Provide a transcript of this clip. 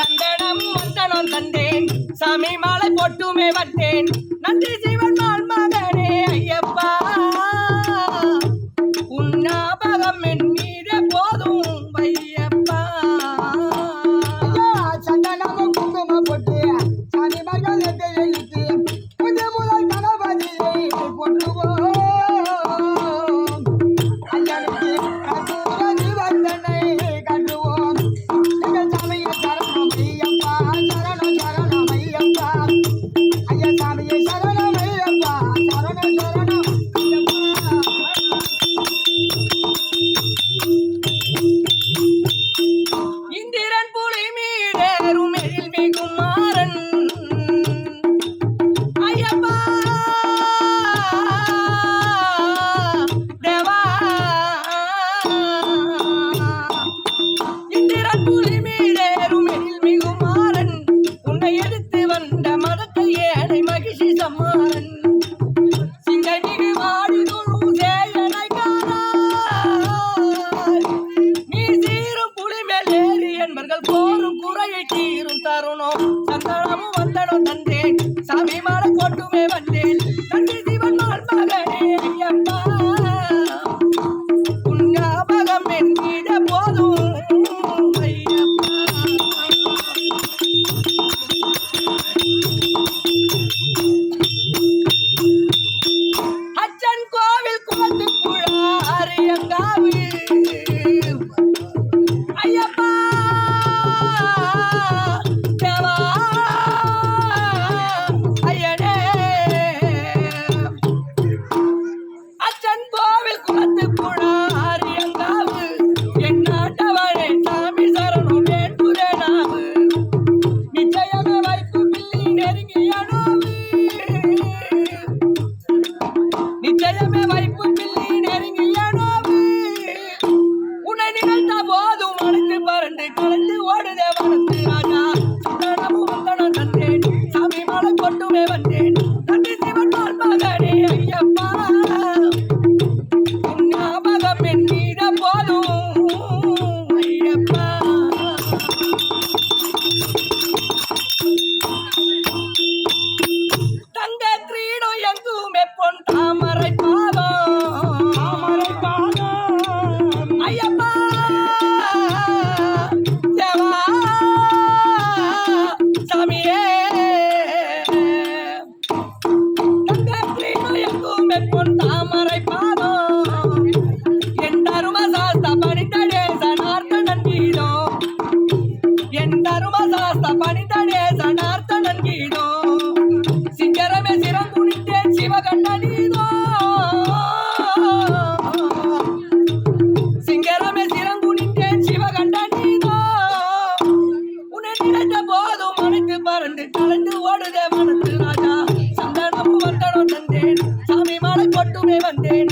சந்தனம் மந்தனம் தந்தேன் சாமி மாலை போட்டுமே வந்தேன் நன்றி செய்வன் வாழ்மாக என்பர்கள் கோரும் குறையை தீரும் தருணம். சந்தனமும் வந்தனம் தந்தேன். சிவகண்ணார் தடல் கீதோ சிங்கரமே சிரம் குனித்தே சிவகண்ணா நீதோ சிங்கரமே சிரம் குனித்தே சிவகண்ணா நீதோ உன்னை நினைத்த போதும் அனைத்து பறந்து கலந்து ஓடுதே மனத்தில் ராஜா. சந்தனப்பு வந்தனோ தந்தேன். சாமி மாலை வந்தேன்.